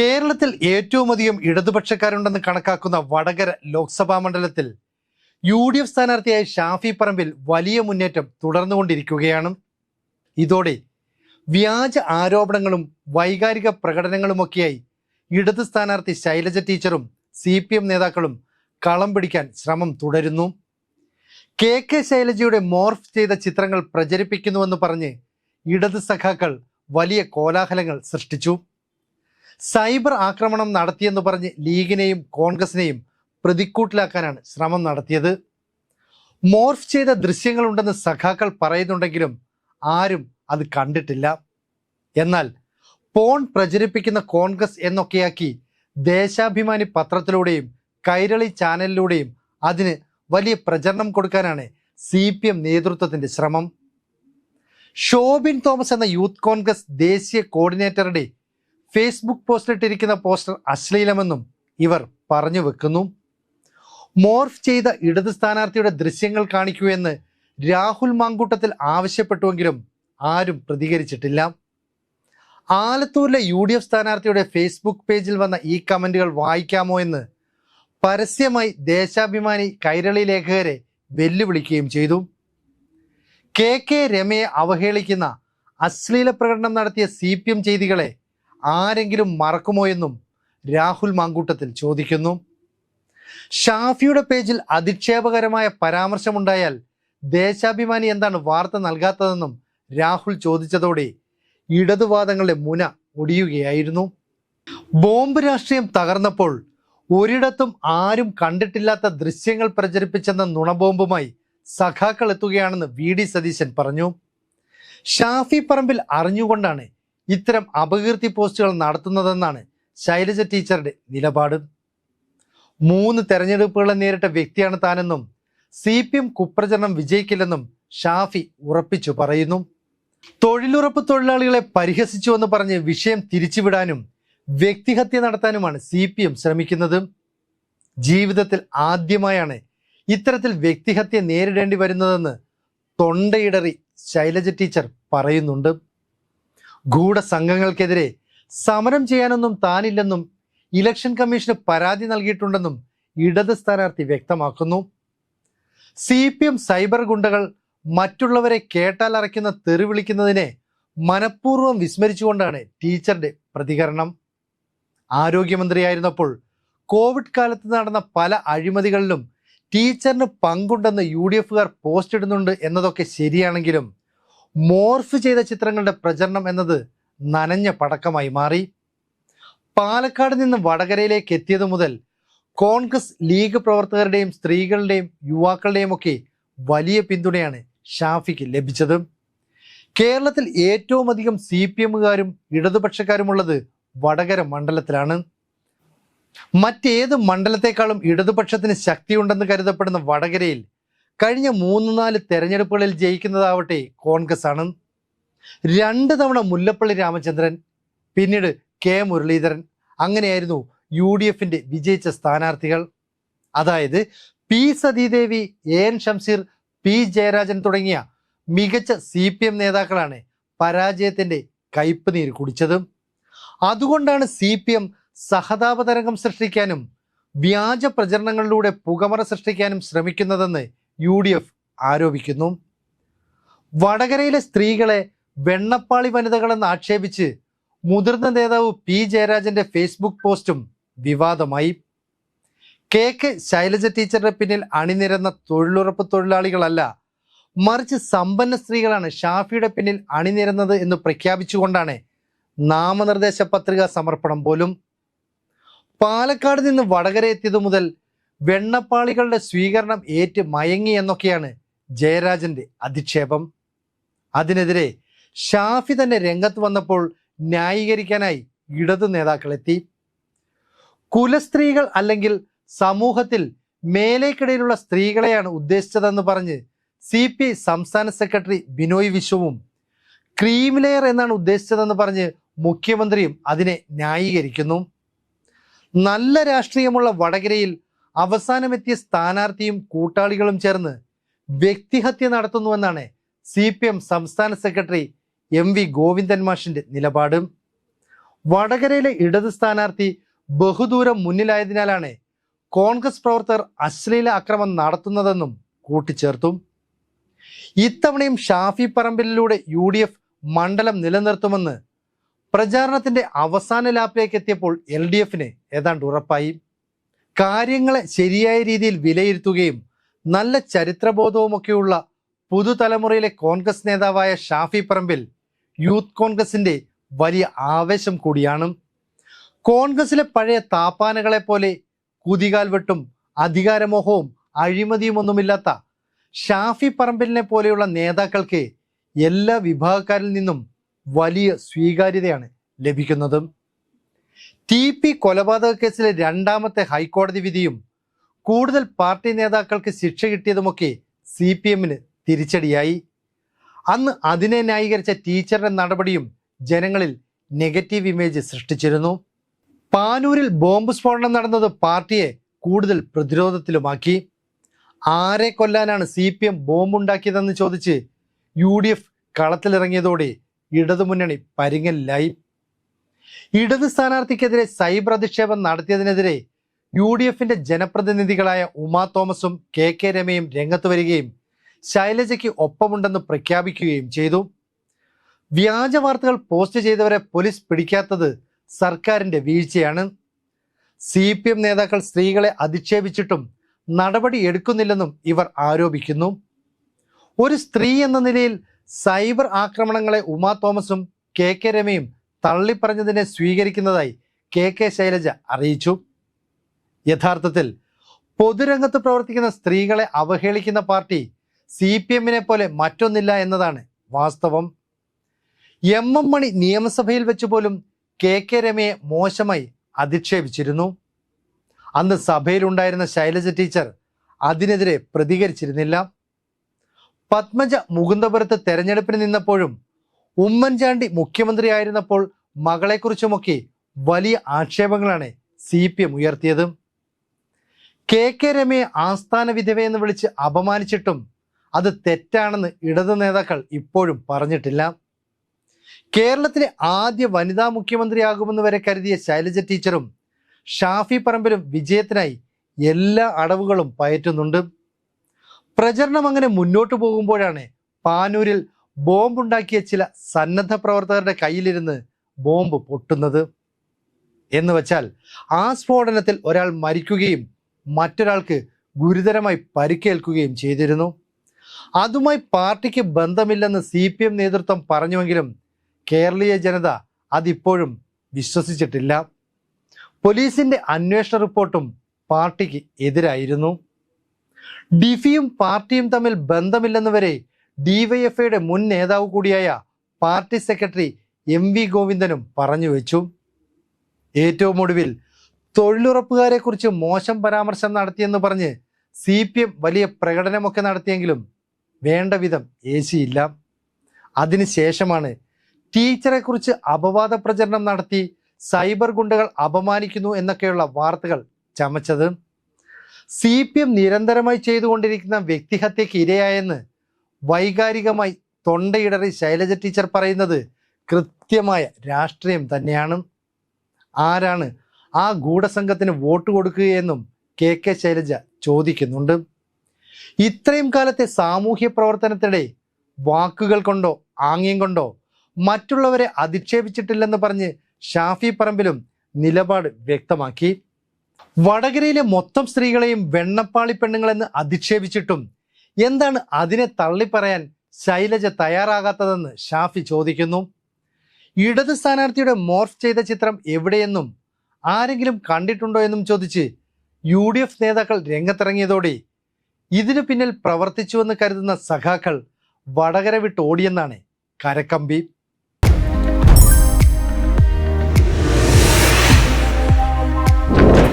കേരളത്തിൽ ഏറ്റവും അധികം ഇടതുപക്ഷക്കാരുണ്ടെന്ന് കണക്കാക്കുന്ന വടകര ലോക്സഭാ മണ്ഡലത്തിൽ യു ഡി എഫ് സ്ഥാനാർത്ഥിയായ ഷാഫി പറമ്പിൽ വലിയ മുന്നേറ്റം തുടർന്നുകൊണ്ടിരിക്കുകയാണ്. ഇതോടെ വ്യാജ ആരോപണങ്ങളും വൈകാരിക പ്രകടനങ്ങളുമൊക്കെയായി ഇടത് സ്ഥാനാർത്ഥി ശൈലജ ടീച്ചറും സി പി എം നേതാക്കളും കളം പിടിക്കാൻ ശ്രമം തുടരുന്നു. കെ കെ ശൈലജയുടെ മോർഫ് ചെയ്ത ചിത്രങ്ങൾ പ്രചരിപ്പിക്കുന്നുവെന്ന് പറഞ്ഞ് ഇടത് സഖാക്കൾ വലിയ കോലാഹലങ്ങൾ സൃഷ്ടിച്ചു. സൈബർ ആക്രമണം നടത്തിയെന്ന് പറഞ്ഞ് ലീഗിനെയും കോൺഗ്രസിനെയും പ്രതിക്കൂട്ടിലാക്കാനാണ് ശ്രമം നടത്തിയത്. മോർഫ് ചെയ്ത ദൃശ്യങ്ങളുണ്ടെന്ന് സഖാക്കൾ പറയുന്നുണ്ടെങ്കിലും ആരും അത് കണ്ടിട്ടില്ല. എന്നാൽ പോൺ പ്രചരിപ്പിക്കുന്ന കോൺഗ്രസ് എന്നൊക്കെയാക്കി ദേശാഭിമാനി പത്രത്തിലൂടെയും കൈരളി ചാനലിലൂടെയും അതിന് വലിയ പ്രചരണം കൊടുക്കാനാണ് സി പി എം നേതൃത്വത്തിന്റെ ശ്രമം. ഷോബിൻ തോമസ് എന്ന യൂത്ത് കോൺഗ്രസ് ദേശീയ കോർഡിനേറ്ററുടെ ഫേസ്ബുക്ക് പോസ്റ്റിലിട്ടിരിക്കുന്ന പോസ്റ്റർ അശ്ലീലമെന്നും ഇവർ പറഞ്ഞു വെക്കുന്നു. മോർഫ് ചെയ്ത ഇടത് സ്ഥാനാർത്ഥിയുടെ ദൃശ്യങ്ങൾ കാണിക്കൂ എന്ന് രാഹുൽ മാങ്കൂട്ടത്തിൽ ആവശ്യപ്പെട്ടുവെങ്കിലും ആരും പ്രതികരിച്ചിട്ടില്ല. ആലത്തൂരിലെ യു ഡി എഫ് സ്ഥാനാർത്ഥിയുടെ ഫേസ്ബുക്ക് പേജിൽ വന്ന ഈ കമന്റുകൾ വായിക്കാമോ എന്ന് പരസ്യമായി ദേശാഭിമാനി കൈരളി ലേഖകരെ വെല്ലുവിളിക്കുകയും ചെയ്തു. കെ കെ രമയെ അവഹേളിക്കുന്ന അശ്ലീല പ്രകടനം നടത്തിയ സി പി എം ചെയ്തികളെ ആരെങ്കിലും മറക്കുമോ എന്നും രാഹുൽ മാങ്കൂട്ടത്തിൽ ചോദിക്കുന്നു. ഷാഫിയുടെ പേജിൽ അധിക്ഷേപകരമായ പരാമർശമുണ്ടായാൽ ദേശാഭിമാനി എന്താണ് വാർത്ത നൽകാത്തതെന്നും രാഹുൽ ചോദിച്ചതോടെ ഇടതുവാദങ്ങളുടെ മുന ഒടിയുകയായിരുന്നു. ബോംബ് രാഷ്ട്രീയം തകർന്നപ്പോൾ ഒരിടത്തും ആരും കണ്ടിട്ടില്ലാത്ത ദൃശ്യങ്ങൾ പ്രചരിപ്പിച്ചെന്ന നുണബോംബുമായി സഖാക്കൾ എത്തുകയാണെന്ന് വി ഡി സതീശൻ പറഞ്ഞു. ഷാഫി പറമ്പിൽ അറിഞ്ഞുകൊണ്ടാണ് ഇത്തരം അപകീർത്തി പോസ്റ്റുകൾ നടത്തുന്നതെന്നാണ് ശൈലജ ടീച്ചറുടെ നിലപാട്. മൂന്ന് തെരഞ്ഞെടുപ്പുകളെ നേരിട്ട വ്യക്തിയാണ് താനെന്നും സി പി എം കുപ്രചരണം വിജയിക്കില്ലെന്നും ഷാഫി ഉറപ്പിച്ചു പറയുന്നു. തൊഴിലുറപ്പ് തൊഴിലാളികളെ പരിഹസിച്ചുവെന്ന് പറഞ്ഞ് വിഷയം തിരിച്ചുവിടാനും വ്യക്തിഹത്യ നടത്താനുമാണ് സി പി എം ശ്രമിക്കുന്നത്. ജീവിതത്തിൽ ആദ്യമായാണ് ഇത്തരത്തിൽ വ്യക്തിഹത്യ നേരിടേണ്ടി വരുന്നതെന്ന് തൊണ്ടയിടറി ശൈലജ ടീച്ചർ പറയുന്നുണ്ട്. ഗൂഢസംഘങ്ങൾക്കെതിരെ സമരം ചെയ്യാനൊന്നും താനില്ലെന്നും ഇലക്ഷൻ കമ്മീഷന് പരാതി നൽകിയിട്ടുണ്ടെന്നും ഇടത് സ്ഥാനാർത്ഥി വ്യക്തമാക്കുന്നു. സി പി എം സൈബർ ഗുണ്ടകൾ മറ്റുള്ളവരെ കേട്ടാൽ അറയ്ക്കുന്ന തെറി വിളിക്കുന്നതിനെ മനഃപൂർവം വിസ്മരിച്ചുകൊണ്ടാണ് ടീച്ചറുടെ പ്രതികരണം. ആരോഗ്യമന്ത്രിയായിരുന്നപ്പോൾ കോവിഡ് കാലത്ത് നടന്ന പല അഴിമതികളിലും ടീച്ചറിന് പങ്കുണ്ടെന്ന് യു ഡി എഫുകാർ പോസ്റ്റ് ഇടുന്നുണ്ട് എന്നതൊക്കെ ശരിയാണെങ്കിലും മോർഫ് ചെയ്ത ചിത്രങ്ങളുടെ പ്രചരണം എന്നത് നനഞ്ഞ പടക്കമായി മാറി. പാലക്കാട് നിന്ന് വടകരയിലേക്ക് എത്തിയതു മുതൽ കോൺഗ്രസ് ലീഗ് പ്രവർത്തകരുടെയും സ്ത്രീകളുടെയും യുവാക്കളുടെയും ഒക്കെ വലിയ പിന്തുണയാണ് ഷാഫിക്ക് ലഭിച്ചത്. കേരളത്തിൽ ഏറ്റവും അധികം സി പി എമ്മുകാരും ഇടതുപക്ഷക്കാരുമുള്ളത് വടകര മണ്ഡലത്തിലാണ്. മറ്റേത് മണ്ഡലത്തെക്കാളും ഇടതുപക്ഷത്തിന് ശക്തിയുണ്ടെന്ന് കരുതപ്പെടുന്ന വടകരയിൽ കഴിഞ്ഞ മൂന്ന് നാല് തെരഞ്ഞെടുപ്പുകളിൽ ജയിക്കുന്നതാവട്ടെ കോൺഗ്രസ് ആണ് രണ്ട് തവണ മുല്ലപ്പള്ളി രാമചന്ദ്രൻ പിന്നീട് കെ മുരളീധരൻ. അങ്ങനെയായിരുന്നു യു ഡി എഫിന്റെ വിജയിച്ച സ്ഥാനാർത്ഥികൾ. അതായത് P Sathidevi A N Shamseer P Jayarajan തുടങ്ങിയ മികച്ച സി പി എം നേതാക്കളാണ് പരാജയത്തിന്റെ കയ്പ് നീര് കുടിച്ചത്. അതുകൊണ്ടാണ് സി പി എം സഹതാപതരംഗം സൃഷ്ടിക്കാനും വ്യാജ പ്രചരണങ്ങളിലൂടെ പുകമറ സൃഷ്ടിക്കാനും ശ്രമിക്കുന്നതെന്ന് യു ഡി എഫ് ആരോപിക്കുന്നു. വടകരയിലെ സ്ത്രീകളെ വെണ്ണപ്പാളി വനിതകളെന്ന് ആക്ഷേപിച്ച് മുതിർന്ന നേതാവ് പി ജയരാജന്റെ ഫേസ്ബുക്ക് പോസ്റ്റും വിവാദമായി. കെ കെ ശൈലജ ടീച്ചറുടെ പിന്നിൽ അണിനിരന്ന തൊഴിലുറപ്പ് തൊഴിലാളികളല്ല മറിച്ച് സമ്പന്ന സ്ത്രീകളാണ് ഷാഫിയുടെ പിന്നിൽ അണിനിരന്നത് എന്ന് പ്രഖ്യാപിച്ചുകൊണ്ടാണ് നാമനിർദ്ദേശ പത്രിക സമർപ്പണം പോലും. പാലക്കാട് നിന്ന് വടകര എത്തിയതു മുതൽ വെണ്ണപ്പാളികളുടെ സ്വീകരണം ഏറ്റ് മയങ്ങി എന്നൊക്കെയാണ് ജയരാജന്റെ അധിക്ഷേപം. അതിനെതിരെ ഷാഫി തന്നെ രംഗത്ത് വന്നപ്പോൾ ന്യായീകരിക്കാനായി ഇടതു നേതാക്കളെത്തി. കുലസ്ത്രീകൾ അല്ലെങ്കിൽ സമൂഹത്തിൽ മേലേക്കിടയിലുള്ള സ്ത്രീകളെയാണ് ഉദ്ദേശിച്ചതെന്ന് പറഞ്ഞ് സി പി ഐ സംസ്ഥാന സെക്രട്ടറി ബിനോയ് വിശ്വവും ക്രീം ലെയർ എന്നാണ് ഉദ്ദേശിച്ചതെന്ന് പറഞ്ഞ് മുഖ്യമന്ത്രിയും അതിനെ ന്യായീകരിക്കുന്നു. നല്ല രാഷ്ട്രീയമുള്ള വടകരയിൽ അവസാനമെത്തിയ സ്ഥാനാർത്ഥിയും കൂട്ടാളികളും ചേർന്ന് വ്യക്തിഹത്യ നടത്തുന്നുവെന്നാണ് സി പി എം സംസ്ഥാന സെക്രട്ടറി എം വി ഗോവിന്ദൻ മാഷിന്റെ നിലപാട്. വടകരയിലെ ഇടത് സ്ഥാനാർത്ഥി ബഹുദൂരം മുന്നിലായതിനാലാണ് കോൺഗ്രസ് പ്രവർത്തകർ അശ്ലീല അക്രമം നടത്തുന്നതെന്നും കൂട്ടിച്ചേർത്തു. ഇത്തവണയും ഷാഫി പറമ്പിലൂടെ യു ഡി എഫ് മണ്ഡലം നിലനിർത്തുമെന്ന് പ്രചാരണത്തിന്റെ അവസാന ലാപ്പിലേക്ക് എത്തിയപ്പോൾ എൽ ഡി എഫിന് ഏതാണ്ട് ഉറപ്പായി. കാര്യങ്ങളെ ശരിയായ രീതിയിൽ വിലയിരുത്തുകയും നല്ല ചരിത്രബോധവുമൊക്കെയുള്ള പുതുതലമുറയിലെ കോൺഗ്രസ് നേതാവായ ഷാഫി പറമ്പിൽ യൂത്ത് കോൺഗ്രസിന്റെ വലിയ ആവേശം കൂടിയാണ്. കോൺഗ്രസിലെ പഴയ താപ്പാനകളെ പോലെ കുതികാൽ വെട്ടും അധികാരമോഹവും അഴിമതിയും ഒന്നുമില്ലാത്ത ഷാഫി പറമ്പിലിനെ പോലെയുള്ള നേതാക്കൾക്ക് എല്ലാ വിഭാഗക്കാരിൽ നിന്നും വലിയ സ്വീകാര്യതയാണ് ലഭിക്കുന്നത്. ടി പി കൊലപാതക കേസിലെ രണ്ടാമത്തെ ഹൈക്കോടതി വിധിയും കൂടുതൽ പാർട്ടി നേതാക്കൾക്ക് ശിക്ഷ കിട്ടിയതുമൊക്കെ സി പി എമ്മിന് തിരിച്ചടിയായി. അന്ന് അതിനെ ന്യായീകരിച്ച ടീച്ചറുടെ നടപടിയും ജനങ്ങളിൽ നെഗറ്റീവ് ഇമേജ് സൃഷ്ടിച്ചിരുന്നു. പാനൂരിൽ ബോംബ് സ്ഫോടനം നടന്നത് പാർട്ടിയെ കൂടുതൽ പ്രതിരോധത്തിലുമാക്കി. ആരെ കൊല്ലാനാണ് സി പി എം ബോംബുണ്ടാക്കിയതെന്ന് ചോദിച്ച് യു ഡി എഫ് കളത്തിലിറങ്ങിയതോടെ ഇടതുമുന്നണി പരിങ്ങലിലായി. ഇടത് സ്ഥാനാർത്ഥിക്കെതിരെ സൈബർ അധിക്ഷേപം നടത്തിയതിനെതിരെ യു ഡി എഫിന്റെ ജനപ്രതിനിധികളായ ഉമാ തോമസും കെ കെ രമയും രംഗത്ത് വരികയും ശൈലജയ്ക്ക് ഒപ്പമുണ്ടെന്ന് പ്രഖ്യാപിക്കുകയും ചെയ്തു. വ്യാജ വാർത്തകൾ പോസ്റ്റ് ചെയ്തവരെ പോലീസ് പിടിക്കാത്തത് സർക്കാരിന്റെ വീഴ്ചയാണ്. സി പി എം നേതാക്കൾ സ്ത്രീകളെ അധിക്ഷേപിച്ചിട്ടും നടപടി എടുക്കുന്നില്ലെന്നും ഇവർ ആരോപിക്കുന്നു. ഒരു സ്ത്രീ എന്ന നിലയിൽ സൈബർ ആക്രമണങ്ങളെ ഉമാ തോമസും കെ കെ രമയും തള്ളിപ്പറഞ്ഞതിനെ സ്വീകരിക്കുന്നതായി കെ കെ ശൈലജ അറിയിച്ചു. യഥാർത്ഥത്തിൽ പൊതുരംഗത്ത് പ്രവർത്തിക്കുന്ന സ്ത്രീകളെ അവഹേളിക്കുന്ന പാർട്ടി സി പി എമ്മിനെ പോലെ മറ്റൊന്നില്ല എന്നതാണ് വാസ്തവം. എം എം മണി നിയമസഭയിൽ വെച്ച് പോലും കെ കെ രമയെ മോശമായി അധിക്ഷേപിച്ചിരുന്നു. അന്ന് സഭയിലുണ്ടായിരുന്ന ശൈലജ ടീച്ചർ അതിനെതിരെ പ്രതികരിച്ചിരുന്നില്ല. പത്മജ മുകുന്ദപുരത്ത് തെരഞ്ഞെടുപ്പിന് നിന്നപ്പോഴും ഉമ്മൻചാണ്ടി മുഖ്യമന്ത്രിയായിരുന്നപ്പോൾ മകളെക്കുറിച്ചുമൊക്കെ വലിയ ആക്ഷേപങ്ങളാണ് സി പി എം ഉയർത്തിയത്. കെ കെ രമയെ ആസ്ഥാന വിധവയെന്ന് വിളിച്ച് അപമാനിച്ചിട്ടും അത് തെറ്റാണെന്ന് ഇടതു നേതാക്കൾ ഇപ്പോഴും പറഞ്ഞിട്ടില്ല. കേരളത്തിലെ ആദ്യ വനിതാ മുഖ്യമന്ത്രിയാകുമെന്ന് വരെ കരുതിയ ശൈലജ ടീച്ചറും ഷാഫി പറമ്പിലും വിജയത്തിനായി എല്ലാ അടവുകളും പയറ്റുന്നുണ്ട്. പ്രചരണം അങ്ങനെ മുന്നോട്ട് പോകുമ്പോഴാണ് പാനൂരിൽ ബോംബുണ്ടാക്കിയ ചില സന്നദ്ധ പ്രവർത്തകരുടെ കയ്യിലിരുന്ന് ബോംബ് പൊട്ടുന്നത് എന്ന് വെച്ചാൽ ആ സ്ഫോടനത്തിൽ ഒരാൾ മരിക്കുകയും മറ്റൊരാൾക്ക് ഗുരുതരമായി പരിക്കേൽക്കുകയും ചെയ്തിരുന്നു. അതുമായി പാർട്ടിക്ക് ബന്ധമില്ലെന്ന് സി പി എം നേതൃത്വം പറഞ്ഞുവെങ്കിലും കേരളീയ ജനത അതിപ്പോഴും വിശ്വസിച്ചിട്ടില്ല. പോലീസിന്റെ അന്വേഷണ റിപ്പോർട്ടും പാർട്ടിക്ക് എതിരായിരുന്നു. ഡിഫിയും പാർട്ടിയും തമ്മിൽ ബന്ധമില്ലെന്ന് വരെ ഡിവൈഎഫ്ഐയുടെ മുൻ നേതാവ് കൂടിയായ പാർട്ടി സെക്രട്ടറി എം വി ഗോവിന്ദനും പറഞ്ഞു വെച്ചു. ഏറ്റവും ഒടുവിൽ തൊഴിലുറപ്പുകാരെ കുറിച്ച് മോശം പരാമർശം നടത്തിയെന്ന് പറഞ്ഞ് സി പി എം വലിയ പ്രകടനമൊക്കെ നടത്തിയെങ്കിലും വേണ്ട വിധം ഏശിയില്ല അതിനുശേഷമാണ് ടീച്ചറെ കുറിച്ച് അപവാദ പ്രചരണം നടത്തി സൈബർ ഗുണ്ടകൾ അപമാനിക്കുന്നു എന്നൊക്കെയുള്ള വാർത്തകൾ ചമച്ചത്. സി പി എം നിരന്തരമായി ചെയ്തുകൊണ്ടിരിക്കുന്ന വ്യക്തിഹത്യക്ക് ഇരയായെന്ന് വൈകാരികമായി തൊണ്ടയിടറി ശൈലജ ടീച്ചർ പറയുന്നത് കൃത്യമായ രാഷ്ട്രീയം തന്നെയാണ്. ആരാണ് ആ ഗൂഢസംഘത്തിന് വോട്ട് കൊടുക്കുകയെന്നും കെ കെ ശൈലജ ചോദിക്കുന്നുണ്ട്. ഇത്രയും കാലത്തെ സാമൂഹ്യ പ്രവർത്തനത്തിനിടെ വാക്കുകൾ കൊണ്ടോ ആംഗ്യം കൊണ്ടോ മറ്റുള്ളവരെ അധിക്ഷേപിച്ചിട്ടില്ലെന്ന് പറഞ്ഞ് ഷാഫി പറമ്പിലും നിലപാട് വ്യക്തമാക്കി. വടകരയിലെ മൊത്തം സ്ത്രീകളെയും വെണ്ണപ്പാളി പെണ്ണുങ്ങളെന്ന് അധിക്ഷേപിച്ചിട്ടും എന്താണ് അതിനെ തള്ളിപ്പറയാൻ ശൈലജ തയ്യാറാകാത്തതെന്ന് ഷാഫി ചോദിക്കുന്നു. ഇടത് സ്ഥാനാർത്ഥിയുടെ മോർഫ് ചെയ്ത ചിത്രം എവിടെയെന്നും ആരെങ്കിലും കണ്ടിട്ടുണ്ടോ എന്നും ചോദിച്ച് യു ഡി എഫ് നേതാക്കൾ രംഗത്തിറങ്ങിയതോടെ ഇതിനു പിന്നിൽ പ്രവർത്തിച്ചുവെന്ന് കരുതുന്ന സഖാക്കൾ വടകര വിട്ട് ഓടിയെന്നാണ് കരക്കമ്പി.